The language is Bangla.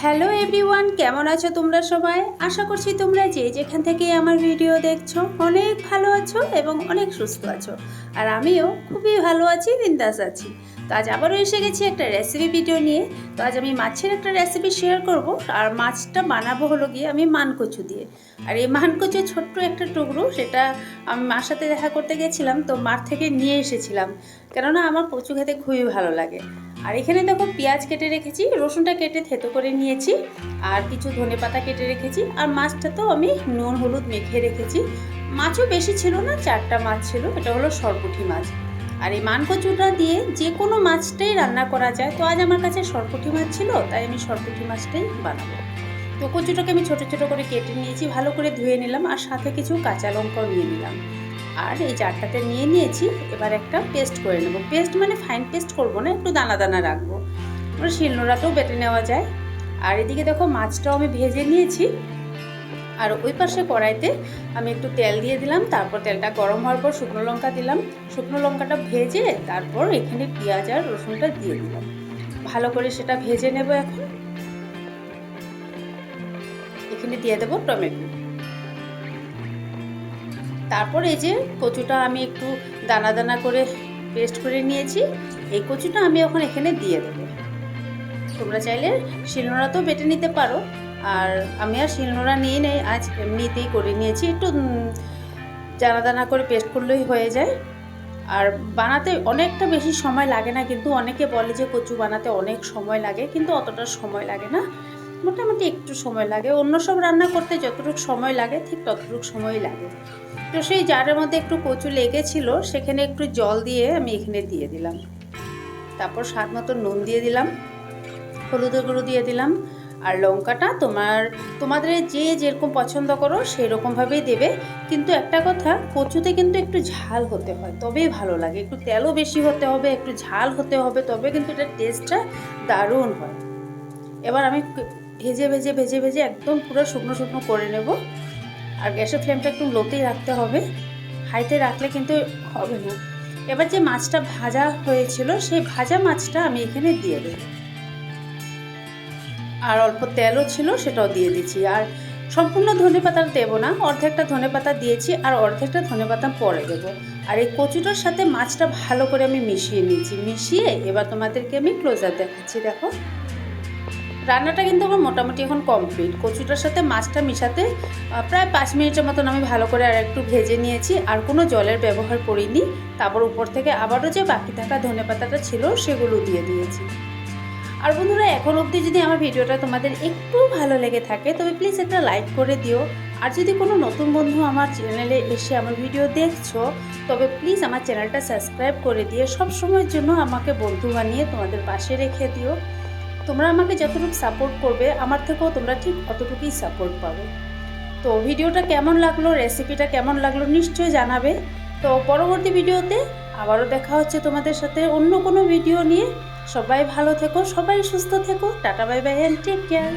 হ্যালো এভরিওয়ান, কেমন আছো তোমরা সবাই? আশা করছি তোমরা যে যেখান থেকে আমার ভিডিও দেখছ, অনেক ভালো আছো এবং অনেক সুস্থ আছো। আর আমিও খুবই ভালো আছি, বিন্দাস আছি। তো আজ আবারও এসে গেছি একটা রেসিপি ভিডিও নিয়ে। তো আজ আমি মাছের একটা রেসিপি শেয়ার করব। আর মাছটা বানাবো হলো গিয়ে আমি মানকচু দিয়ে। আর এই মানকচু ছোট্ট একটা টুকরো, সেটা আমি মার সাথে দেখা করতে গেছিলাম, তো মার থেকে নিয়ে এসেছিলাম। কেননা আমার কচু খেতে খুবই ভালো লাগে। আর এখানে দেখো পেঁয়াজ কেটে রেখেছি, রসুনটা কেটে থেতো করে নিয়েছি, আর কিছু ধনে পাতা কেটে রেখেছি, আর মাছটা তো আমি নুন, হলুদ মেখে রেখেছি। মাছও বেশি ছিল না, চারটা মাছ ছিল, এটা হলো সরপুঁটি মাছ। আর এই মানকচুটা দিয়ে যে কোনো মাছটাই রান্না করা যায়, তো আজ আমার কাছে সরপুঁটি মাছ ছিল, তাই আমি সরপুঁটি মাছটাই বানাবো। তো কচুটাকে আমি ছোটো ছোটো করে কেটে নিয়েছি, ভালো করে ধুয়ে নিলাম, আর সাথে কিছু কাঁচা লঙ্কাও নিয়ে নিলাম। আর এই চারটাতে নিয়ে নিয়েছি। এবার একটা পেস্ট করে নেব। পেস্ট মানে ফাইন পেস্ট করব না, একটু দানা দানা রাখব। ওটা শিলনোড়াতেও বেটে নেওয়া যায়। আর এদিকে দেখো মাছটাও আমি ভেজে নিয়েছি। আর ওই পাশে কড়াইতে আমি একটু তেল দিয়ে দিলাম, তারপর তেলটা গরম হওয়ার পর শুকনো লঙ্কা দিলাম। শুকনো লঙ্কাটা ভেজে তারপর এখানে পেঁয়াজ আর রসুনটা দিয়ে দিলাম। ভালো করে সেটা ভেজে নেব এখন। এখানে দিয়ে দেবো টমেটো। তারপর এই যে কচুটা আমি একটু দানা দানা করে পেস্ট করে নিয়েছি, এই কচুটা আমি এখন এখানে দিয়ে দেবো। তোমরা চাইলে শিলনোড়া তো বেটে নিতে পারো, আর আমি আর শিলনোড়া নিয়ে নেই, আজ এমনিতেই করে নিয়েছি। একটু দানা দানা করে পেস্ট করলেই হয়ে যায়। আর বানাতে অনেকটা বেশি সময় লাগে না, কিন্তু অনেকে বলে যে কচু বানাতে অনেক সময় লাগে, কিন্তু অতটা সময় লাগে না। মোটামুটি একটু সময় লাগে। অন্য সব রান্না করতে যতটুকু সময় লাগে, ঠিক ততটুকু সময় লাগে। তো সেই জারের মধ্যে একটু কচু লেগেছিল, সেখানে একটু জল দিয়ে আমি এখানে দিয়ে দিলাম। তারপর স্বাদ মতো নুন দিয়ে দিলাম হলুদের গুঁড়ো দিয়ে দিলাম, আর লঙ্কাটা তোমার, তোমাদের যে যেরকম পছন্দ করো সেই রকমভাবেই দেবে। কিন্তু একটা কথা, কচুতে কিন্তু একটু ঝাল হতে হয়, তবেই ভালো লাগে। একটু তেলও বেশি হতে হবে, একটু ঝাল হতে হবে, তবে কিন্তু এটার টেস্টটা দারুণ হয়। এবার আমি ভেজে ভেজে ভেজে ভেজে একদম পুরো শুকনো শুকনো করে নেব। আর গ্যাসের ফ্লেমটা একটু লোতেই রাখতে হবে। হাইতে রাখলে কিন্তু হবে না। এবার যে মাছটা ভাজা হয়েছিল, সেই ভাজা মাছটা আমি এখানে দিয়ে দেব। আর অল্প তেলও ছিল, সেটাও দিয়ে দিচ্ছি আর সম্পূর্ণ ধনে পাতা দেবো না, অর্ধেকটা ধনে পাতা দিয়েছি আর অর্ধেকটা ধনে পাতা পরে দেবো। আর এই কচুটার সাথে মাছটা ভালো করে আমি মিশিয়ে নিয়েছি। মিশিয়ে এবার তোমাদেরকে আমি ক্লোজার দেখাচ্ছি, দেখো। রান্নাটা কিন্তু আমার মোটামুটি এখন কমপ্লিট কচুটার সাথে মাছটা মিশাতে প্রায় পাঁচ মিনিটের মতন আমি ভালো করে আর একটু ভেজে নিয়েছি। আর কোনো জলের ব্যবহার করিনি। তারপর উপর থেকে আবারও যে বাকি থাকা ধনে পাতাটা ছিল, সেগুলো দিয়ে দিয়েছি। আর বন্ধুরা, এখন অবধি যদি আমার ভিডিওটা তোমাদের একটু ভালো লেগে থাকে, তবে প্লিজ একটা লাইক করে দিও। আর যদি কোনো নতুন বন্ধু আমার চ্যানেলে এসে আমার ভিডিও দেখছ, তবে প্লিজ আমার চ্যানেলটা সাবস্ক্রাইব করে দিয়ে সব সময়ের জন্য আমাকে বন্ধু বানিয়ে তোমাদের পাশে রেখে দিও। তোমরা আমাকে যতটুকু সাপোর্ট করবে, আমার থেকেও তোমরা ঠিক অতটুকুই সাপোর্ট পাবে। তো ভিডিওটা কেমন লাগল রেসিপিটা কেমন লাগল নিশ্চয়ই জানাবে। তো পরবর্তী ভিডিওতে আবারও দেখা হচ্ছে তোমাদের সাথে অন্য কোনো ভিডিও নিয়ে। সবাই ভালো থেকো, সবাই সুস্থ থেকো। Tata bye bye and take care